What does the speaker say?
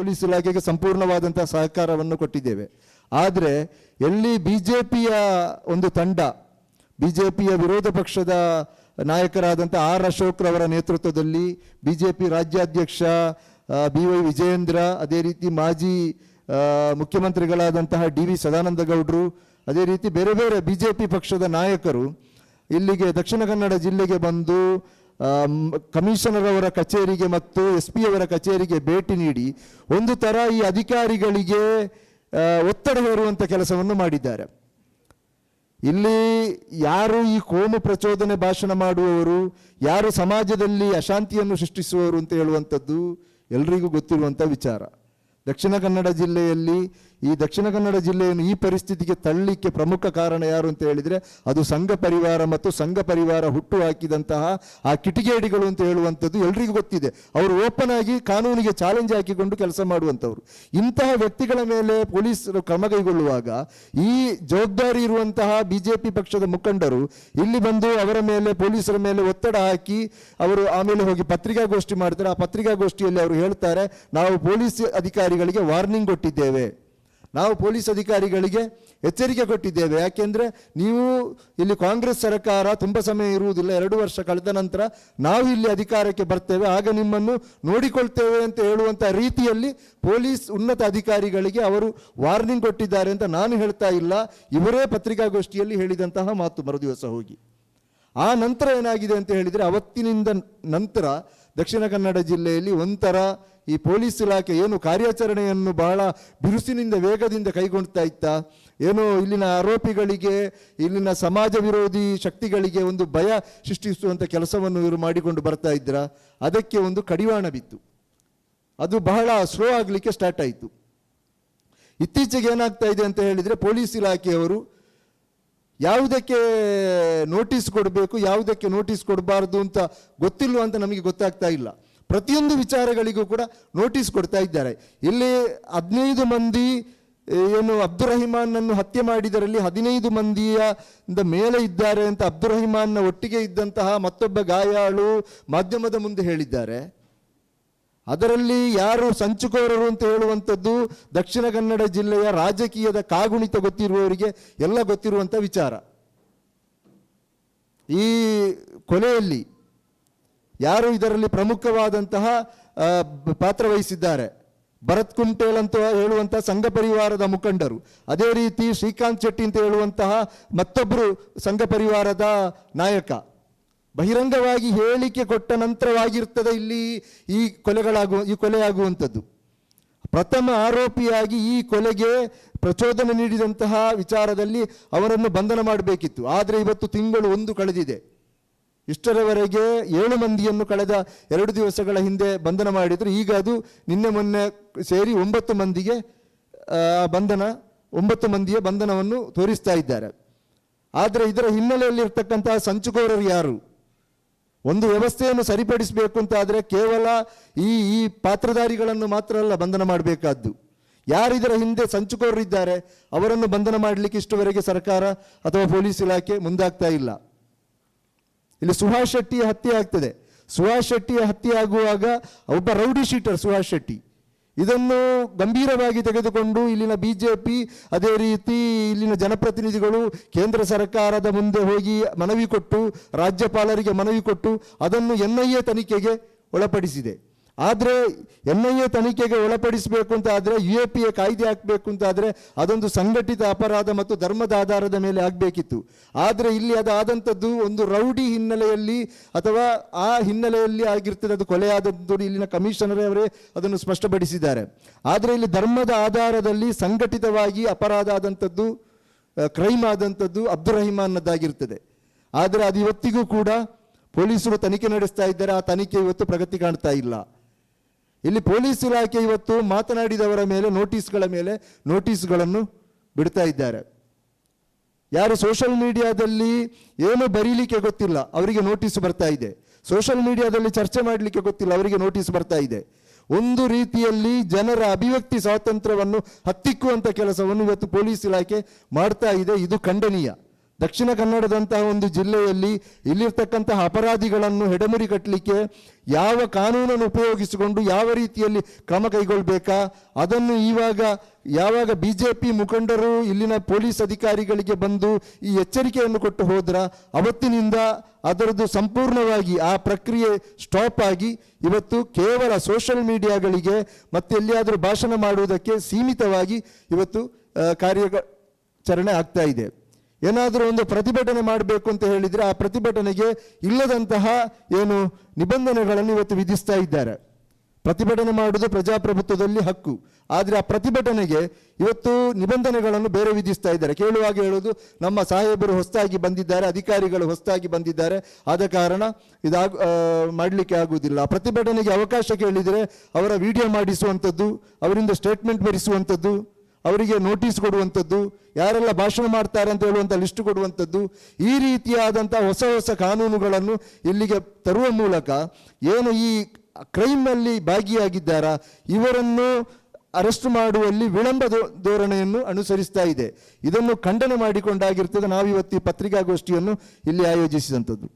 Police ಇಲಾಖೆಗೆ ಸಂಪೂರ್ಣವಾದಂತಹ ಸಹಕಾರವನ್ನು ಕೊಟ್ಟಿದ್ದೇವೆ. ಆದರೆ ಎಲ್ಲಿ ಬಿಜೆಪಿಯ ಒಂದು ತಂಡ, ಬಿಜೆಪಿಯ ವಿರೋಧ ಪಕ್ಷದ ನಾಯಕರಾದಂಥ ಆರ್ ಅಶೋಕ್ರವರ ನೇತೃತ್ವದಲ್ಲಿ ಬಿಜೆಪಿ ರಾಜ್ಯಾಧ್ಯಕ್ಷ ಬಿ ವೈ ವಿಜಯೇಂದ್ರ, ಅದೇ ರೀತಿ ಮಾಜಿ ಮುಖ್ಯಮಂತ್ರಿಗಳಾದಂತಹ ಡಿ ವಿ ಸದಾನಂದ ಗೌಡರು ಅದೇ ರೀತಿ ಬೇರೆ ಬೇರೆ ಬಿಜೆಪಿ ಪಕ್ಷದ ನಾಯಕರು ಇಲ್ಲಿಗೆ ದಕ್ಷಿಣ ಕನ್ನಡ ಜಿಲ್ಲೆಗೆ ಬಂದು ಕಮಿಷನರ್ ಅವರ ಕಚೇರಿಗೆ ಮತ್ತು ಎಸ್ ಪಿ ಅವರ ಕಚೇರಿಗೆ ಭೇಟಿ ನೀಡಿ ಒಂದು ಥರ ಈ ಅಧಿಕಾರಿಗಳಿಗೆ ಒತ್ತಡ ಹೇರುವಂಥ ಕೆಲಸವನ್ನು ಮಾಡಿದ್ದಾರೆ. ಇಲ್ಲಿ ಯಾರು ಈ ಕೋಮು ಪ್ರಚೋದನೆ ಭಾಷಣ ಮಾಡುವವರು, ಯಾರು ಸಮಾಜದಲ್ಲಿ ಅಶಾಂತಿಯನ್ನು ಸೃಷ್ಟಿಸುವವರು ಅಂತ ಹೇಳುವಂಥದ್ದು ಎಲ್ರಿಗೂ ಗೊತ್ತಿರುವಂಥ ವಿಚಾರ. ದಕ್ಷಿಣ ಕನ್ನಡ ಜಿಲ್ಲೆಯಲ್ಲಿ ಈ ದಕ್ಷಿಣ ಕನ್ನಡ ಜಿಲ್ಲೆಯನ್ನು ಈ ಪರಿಸ್ಥಿತಿಗೆ ತಳ್ಳಲಿಕ್ಕೆ ಪ್ರಮುಖ ಕಾರಣ ಯಾರು ಅಂತ ಹೇಳಿದರೆ ಅದು ಸಂಘ ಪರಿವಾರ ಮತ್ತು ಸಂಘ ಪರಿವಾರ ಹುಟ್ಟು ಹಾಕಿದಂತಹ ಆ ಕಿಟಿಗೇಡಿಗಳು ಅಂತ ಹೇಳುವಂಥದ್ದು ಎಲ್ರಿಗೂ ಗೊತ್ತಿದೆ. ಅವರು ಓಪನ್ ಆಗಿ ಕಾನೂನಿಗೆ ಚಾಲೆಂಜ್ ಹಾಕಿಕೊಂಡು ಕೆಲಸ ಮಾಡುವಂಥವ್ರು. ಇಂತಹ ವ್ಯಕ್ತಿಗಳ ಮೇಲೆ ಪೊಲೀಸರು ಕ್ರಮ ಕೈಗೊಳ್ಳುವಾಗ ಈ ಜವಾಬ್ದಾರಿ ಇರುವಂತಹ ಬಿಜೆಪಿ ಪಕ್ಷದ ಮುಖಂಡರು ಇಲ್ಲಿ ಬಂದು ಅವರ ಮೇಲೆ ಪೊಲೀಸರ ಮೇಲೆ ಒತ್ತಡ ಹಾಕಿ ಅವರು ಆಮೇಲೆ ಹೋಗಿ ಪತ್ರಿಕಾಗೋಷ್ಠಿ ಮಾಡ್ತಾರೆ. ಆ ಪತ್ರಿಕಾಗೋಷ್ಠಿಯಲ್ಲಿ ಅವರು ಹೇಳ್ತಾರೆ, ನಾವು ಪೊಲೀಸ್ ಅಧಿಕಾರಿಗಳಿಗೆ ವಾರ್ನಿಂಗ್ ಕೊಟ್ಟಿದ್ದೇವೆ. ನಾವು ಪೊಲೀಸ್ ಅಧಿಕಾರಿಗಳಿಗೆ ಎಚ್ಚರಿಕೆ ಕೊಟ್ಟಿದ್ದೇವೆ. ಯಾಕೆಂದರೆ ನೀವು ಇಲ್ಲಿ ಕಾಂಗ್ರೆಸ್ ಸರ್ಕಾರ ತುಂಬ ಸಮಯ ಇರುವುದಿಲ್ಲ, ಎರಡು ವರ್ಷ ಕಳೆದ ನಂತರ ನಾವು ಇಲ್ಲಿ ಅಧಿಕಾರಕ್ಕೆ ಬರ್ತೇವೆ. ಆಗ ನಿಮ್ಮನ್ನು ನೋಡಿಕೊಳ್ತೇವೆ ಅಂತ ಹೇಳುವಂಥ ರೀತಿಯಲ್ಲಿ ಪೊಲೀಸ್ ಉನ್ನತ ಅಧಿಕಾರಿಗಳಿಗೆ ಅವರು ವಾರ್ನಿಂಗ್ ಕೊಟ್ಟಿದ್ದಾರೆ ಅಂತ ನಾನು ಹೇಳ್ತಾ ಇಲ್ಲ. ಇವರೇ ಪತ್ರಿಕಾಗೋಷ್ಠಿಯಲ್ಲಿ ಹೇಳಿದಂತಹ ಮಾತು ಮರುದಿವಸ ಹೋಗಿ. ಆ ನಂತರ ಏನಾಗಿದೆ ಅಂತ ಹೇಳಿದರೆ ಅವತ್ತಿನಿಂದ ನಂತರ ದಕ್ಷಿಣ ಕನ್ನಡ ಜಿಲ್ಲೆಯಲ್ಲಿ ಒಂಥರ ಈ ಪೊಲೀಸ್ ಇಲಾಖೆ ಏನು ಕಾರ್ಯಾಚರಣೆಯನ್ನು ಬಹಳ ಬಿರುಸಿನಿಂದ ವೇಗದಿಂದ ಕೈಗೊಳ್ತಾ ಇತ್ತ? ಏನೋ ಇಲ್ಲಿನ ಆರೋಪಿಗಳಿಗೆ, ಇಲ್ಲಿನ ಸಮಾಜ ವಿರೋಧಿ ಶಕ್ತಿಗಳಿಗೆ ಒಂದು ಭಯ ಸೃಷ್ಟಿಸುವಂಥ ಕೆಲಸವನ್ನು ಇವರು ಮಾಡಿಕೊಂಡು ಬರ್ತಾ ಇದ್ರ? ಅದಕ್ಕೆ ಒಂದು ಕಡಿವಾಣ ಬಿತ್ತು. ಅದು ಬಹಳ ಸ್ಲೋ ಆಗಲಿಕ್ಕೆ ಸ್ಟಾರ್ಟ್ ಆಯಿತು. ಇತ್ತೀಚೆಗೆ ಏನಾಗ್ತಾ ಇದೆ ಅಂತ ಹೇಳಿದರೆ ಪೊಲೀಸ್ ಇಲಾಖೆಯವರು ಯಾವುದಕ್ಕೆ ನೋಟಿಸ್ ಕೊಡಬೇಕು, ಯಾವುದಕ್ಕೆ ನೋಟಿಸ್ ಕೊಡಬಾರ್ದು ಅಂತ ಗೊತ್ತಿಲ್ಲ ಅಂತ ನಮಗೆ ಗೊತ್ತಾಗ್ತಾ ಇಲ್ಲ. ಪ್ರತಿಯೊಂದು ವಿಚಾರಗಳಿಗೂ ಕೂಡ ನೋಟಿಸ್ ಕೊಡ್ತಾ ಇದ್ದಾರೆ. ಇಲ್ಲಿ ಹದಿನೈದು ಮಂದಿ ಏನು ಅಬ್ದುಲ್ ರಹಿಮಾನ್ನನ್ನು ಹತ್ಯೆ ಮಾಡಿದರಲ್ಲಿ ಹದಿನೈದು ಮಂದಿಯ ಮೇಲೆ ಇದ್ದಾರೆ ಅಂತ ಅಬ್ದುಲ್ ರಹಿಮಾನ್ನ ಒಟ್ಟಿಗೆ ಇದ್ದಂತಹ ಮತ್ತೊಬ್ಬ ಗಾಯಾಳು ಮಾಧ್ಯಮದ ಮುಂದೆ ಹೇಳಿದ್ದಾರೆ. ಅದರಲ್ಲಿ ಯಾರು ಸಂಚುಕೋರರು ಅಂತ ಹೇಳುವಂಥದ್ದು ದಕ್ಷಿಣ ಕನ್ನಡ ಜಿಲ್ಲೆಯ ರಾಜಕೀಯದ ಕಾಗುಣಿತ ಗೊತ್ತಿರುವವರಿಗೆ ಎಲ್ಲ ಗೊತ್ತಿರುವಂಥ ವಿಚಾರ. ಈ ಕೊಲೆಯಲ್ಲಿ ಯಾರು ಇದರಲ್ಲಿ ಪ್ರಮುಖವಾದಂತಹ ಪಾತ್ರ ವಹಿಸಿದ್ದಾರೆ? ಭರತ್ ಕುಂಟೇಲ್ ಅಂತ ಹೇಳುವಂತಹ ಸಂಘ ಪರಿವಾರದ ಮುಖಂಡರು. ಅದೇ ರೀತಿ ಶ್ರೀಕಾಂತ್ ಶೆಟ್ಟಿ ಅಂತ ಹೇಳುವಂತಹ ಮತ್ತೊಬ್ಬರು ಸಂಘ ಪರಿವಾರದ ನಾಯಕ. ಬಹಿರಂಗವಾಗಿ ಹೇಳಿಕೆ ಕೊಟ್ಟ ನಂತರವಾಗಿರ್ತದೆ ಇಲ್ಲಿ ಈ ಕೊಲೆಗಳಾಗುವ ಈ ಕೊಲೆಯಾಗುವಂಥದ್ದು. ಪ್ರಥಮ ಆರೋಪಿಯಾಗಿ ಈ ಕೊಲೆಗೆ ಪ್ರಚೋದನೆ ನೀಡಿದಂತಹ ವಿಚಾರದಲ್ಲಿ ಅವರನ್ನು ಬಂಧನ ಮಾಡಬೇಕಿತ್ತು. ಆದರೆ ಇವತ್ತು ತಿಂಗಳು ಒಂದು ಕಳೆದಿದೆ. ಇಷ್ಟರವರೆಗೆ ಏಳು ಮಂದಿಯನ್ನು ಕಳೆದ ಎರಡು ದಿವಸಗಳ ಹಿಂದೆ ಬಂಧನ ಮಾಡಿದರು. ಈಗ ಅದು ನಿನ್ನೆ ಮೊನ್ನೆ ಸೇರಿ ಒಂಬತ್ತು ಮಂದಿಗೆ ಬಂಧನ, ಒಂಬತ್ತು ಮಂದಿಯ ಬಂಧನವನ್ನು ತೋರಿಸ್ತಾ ಇದ್ದಾರೆ. ಆದರೆ ಇದರ ಹಿನ್ನೆಲೆಯಲ್ಲಿರ್ತಕ್ಕಂತಹ ಸಂಚುಕೋರರು ಯಾರು? ಒಂದು ವ್ಯವಸ್ಥೆಯನ್ನು ಸರಿಪಡಿಸಬೇಕು ಅಂತ ಆದರೆ ಕೇವಲ ಈ ಈ ಪಾತ್ರಧಾರಿಗಳನ್ನು ಮಾತ್ರ ಅಲ್ಲ ಬಂಧನ ಮಾಡಬೇಕಾದ್ದು. ಯಾರಿದರ ಹಿಂದೆ ಸಂಚುಕೋರರಿದ್ದಾರೆ, ಅವರನ್ನು ಬಂಧನ ಮಾಡಲಿಕ್ಕೆ ಇಷ್ಟುವರೆಗೆ ಸರ್ಕಾರ ಅಥವಾ ಪೊಲೀಸ್ ಇಲಾಖೆ ಮುಂದಾಗ್ತಾ ಇಲ್ಲ. ಇಲ್ಲಿ ಸುಹಾಸ್ ಶೆಟ್ಟಿಯ ಹತ್ಯೆ ಆಗ್ತದೆ. ಸುಹಾಸ್ ಶೆಟ್ಟಿಯ ಹತ್ಯೆ ಆಗುವಾಗ ಒಬ್ಬ ರೌಡಿ ಶೀಟರ್ ಸುಹಾಸ್ ಶೆಟ್ಟಿ. ಇದನ್ನು ಗಂಭೀರವಾಗಿ ತೆಗೆದುಕೊಂಡು ಇಲ್ಲಿನ ಬಿ ಜೆ ಪಿ ಅದೇ ರೀತಿ ಇಲ್ಲಿನ ಜನಪ್ರತಿನಿಧಿಗಳು ಕೇಂದ್ರ ಸರ್ಕಾರದ ಮುಂದೆ ಹೋಗಿ ಮನವಿ ಕೊಟ್ಟು, ರಾಜ್ಯಪಾಲರಿಗೆ ಮನವಿ ಕೊಟ್ಟು ಅದನ್ನು ಎನ್ ಐ ಎ ತನಿಖೆಗೆ ಒಳಪಡಿಸಿದೆ. ಆದರೆ ಎನ್ ಐ ಎ ತನಿಖೆಗೆ ಒಳಪಡಿಸಬೇಕು ಅಂತ ಆದರೆ ಯು ಎ ಪಿ ಎ ಕಾಯ್ದೆ ಹಾಕಬೇಕು ಅಂತ ಆದರೆ ಅದೊಂದು ಸಂಘಟಿತ ಅಪರಾಧ ಮತ್ತು ಧರ್ಮದ ಆಧಾರದ ಮೇಲೆ ಆಗಬೇಕಿತ್ತು. ಆದರೆ ಇಲ್ಲಿ ಅದು ಆದಂಥದ್ದು ಒಂದು ರೌಡಿ ಹಿನ್ನೆಲೆಯಲ್ಲಿ ಅಥವಾ ಆ ಹಿನ್ನೆಲೆಯಲ್ಲಿ ಆಗಿರ್ತದೆ ಅದು ಕೊಲೆಯಾದದ್ದು ಇಲ್ಲಿನ ಕಮಿಷನರ್ ಅವರೇ ಅದನ್ನು ಸ್ಪಷ್ಟಪಡಿಸಿದ್ದಾರೆ. ಆದರೆ ಇಲ್ಲಿ ಧರ್ಮದ ಆಧಾರದಲ್ಲಿ ಸಂಘಟಿತವಾಗಿ ಅಪರಾಧ ಆದಂಥದ್ದು ಕ್ರೈಮ್ ಆದಂಥದ್ದು ಅಬ್ದುಲ್ ರಹಿಮಾನ್ನದ್ದಾಗಿರ್ತದೆ ಆದರೆ ಅದು ಇವತ್ತಿಗೂ ಕೂಡ ಪೊಲೀಸರು ತನಿಖೆ ನಡೆಸ್ತಾ ಇದ್ದಾರೆ, ಆ ತನಿಖೆ ಇವತ್ತು ಪ್ರಗತಿ ಕಾಣ್ತಾ ಇಲ್ಲ. ಇಲ್ಲಿ ಪೊಲೀಸ್ ಇಲಾಖೆ ಇವತ್ತು ಮಾತನಾಡಿದವರ ಮೇಲೆ, ನೋಟಿಸ್ಗಳ ಮೇಲೆ, ನೋಟಿಸ್ಗಳನ್ನು ಬಿಡ್ತಾ ಇದ್ದಾರೆ. ಯಾರು ಸೋಷಲ್ ಮೀಡಿಯಾದಲ್ಲಿ ಏನು ಬರೀಲಿಕ್ಕೆ ಗೊತ್ತಿಲ್ಲ, ಅವರಿಗೆ ನೋಟಿಸ್ ಬರ್ತಾ ಇದೆ. ಸೋಷಲ್ ಮೀಡಿಯಾದಲ್ಲಿ ಚರ್ಚೆ ಮಾಡಲಿಕ್ಕೆ ಗೊತ್ತಿಲ್ಲ, ಅವರಿಗೆ ನೋಟಿಸ್ ಬರ್ತಾ ಇದೆ. ಒಂದು ರೀತಿಯಲ್ಲಿ ಜನರ ಅಭಿವ್ಯಕ್ತಿ ಸ್ವಾತಂತ್ರ್ಯವನ್ನು ಹತ್ತಿಕ್ಕುವಂಥ ಕೆಲಸವನ್ನು ಇವತ್ತು ಪೊಲೀಸ್ ಇಲಾಖೆ ಮಾಡ್ತಾ ಇದೆ. ಇದು ಖಂಡನೀಯ. ದಕ್ಷಿಣ ಕನ್ನಡದಂತಹ ಒಂದು ಜಿಲ್ಲೆಯಲ್ಲಿ ಇಲ್ಲಿರ್ತಕ್ಕಂತಹ ಅಪರಾಧಿಗಳನ್ನು ಹೆಡಮುರಿ ಕಟ್ಟಲಿಕ್ಕೆ ಯಾವ ಕಾನೂನನ್ನು ಉಪಯೋಗಿಸಿಕೊಂಡು ಯಾವ ರೀತಿಯಲ್ಲಿ ಕ್ರಮ ಕೈಗೊಳ್ಳಬೇಕಾ ಅದನ್ನು ಇವಾಗ ಯಾವಾಗ ಬಿ ಜೆ ಪಿ ಮುಖಂಡರು ಇಲ್ಲಿನ ಪೊಲೀಸ್ ಅಧಿಕಾರಿಗಳಿಗೆ ಬಂದು ಈ ಎಚ್ಚರಿಕೆಯನ್ನು ಕೊಟ್ಟು ಹೋದ್ರ? ಅವತ್ತಿನಿಂದ ಅದರದ್ದು ಸಂಪೂರ್ಣವಾಗಿ ಆ ಪ್ರಕ್ರಿಯೆ ಸ್ಟಾಪ್ ಆಗಿ ಇವತ್ತು ಕೇವಲ ಸೋಷಿಯಲ್ ಮೀಡಿಯಾಗಳಿಗೆ ಮತ್ತೆ ಎಲ್ಲಿಯಾದರೂ ಭಾಷಣ ಮಾಡುವುದಕ್ಕೆ ಸೀಮಿತವಾಗಿ ಇವತ್ತು ಕಾರ್ಯಾಚರಣೆ ಆಗ್ತಾ ಇದೆ. ಏನಾದರೂ ಒಂದು ಪ್ರತಿಭಟನೆ ಮಾಡಬೇಕು ಅಂತ ಹೇಳಿದರೆ ಆ ಪ್ರತಿಭಟನೆಗೆ ಇಲ್ಲದಂತಹ ಏನು ನಿಬಂಧನೆಗಳನ್ನು ಇವತ್ತು ವಿಧಿಸ್ತಾ ಇದ್ದಾರೆ. ಪ್ರತಿಭಟನೆ ಮಾಡುವುದು ಪ್ರಜಾಪ್ರಭುತ್ವದಲ್ಲಿ ಹಕ್ಕು. ಆದರೆ ಆ ಪ್ರತಿಭಟನೆಗೆ ಇವತ್ತು ನಿಬಂಧನೆಗಳನ್ನು ಬೇರೆ ವಿಧಿಸ್ತಾ ಇದ್ದಾರೆ. ಕೇಳುವಾಗ ಹೇಳೋದು ನಮ್ಮ ಸಾಹೇಬರು ಹೊಸದಾಗಿ ಬಂದಿದ್ದಾರೆ, ಅಧಿಕಾರಿಗಳು ಹೊಸದಾಗಿ ಬಂದಿದ್ದಾರೆ. ಆದ ಕಾರಣ ಇದಾಗ ಮಾಡಲಿಕ್ಕೆ ಆಗುವುದಿಲ್ಲ. ಪ್ರತಿಭಟನೆಗೆ ಅವಕಾಶ ಕೇಳಿದರೆ ಅವರ ವಿಡಿಯೋ ಮಾಡಿಸುವಂಥದ್ದು, ಅವರಿಂದ ಸ್ಟೇಟ್ಮೆಂಟ್ ಬರೆಸುವಂಥದ್ದು ಅವರಿಗೆ ನೋಟಿಸ್ ಕೊಡುವಂಥದ್ದು, ಯಾರೆಲ್ಲ ಭಾಷಣ ಮಾಡ್ತಾರೆ ಅಂತ ಹೇಳುವಂಥ ಲಿಸ್ಟ್ ಕೊಡುವಂಥದ್ದು, ಈ ರೀತಿಯಾದಂಥ ಹೊಸ ಹೊಸ ಕಾನೂನುಗಳನ್ನು ಇಲ್ಲಿಗೆ ತರುವ ಮೂಲಕ ಏನು ಈ ಕ್ರೈಮ್ನಲ್ಲಿ ಭಾಗಿಯಾಗಿದ್ದಾರಾ, ಇವರನ್ನು ಅರೆಸ್ಟ್ ಮಾಡುವಲ್ಲಿ ವಿಳಂಬ ಧೋರಣೆಯನ್ನು ಅನುಸರಿಸ್ತಾ ಇದೆ. ಇದನ್ನು ಖಂಡನೆ ಮಾಡಿಕೊಂಡಾಗಿರ್ತದೆ. ನಾವಿವತ್ತು ಈ ಪತ್ರಿಕಾಗೋಷ್ಠಿಯನ್ನು ಇಲ್ಲಿ ಆಯೋಜಿಸಿದಂಥದ್ದು.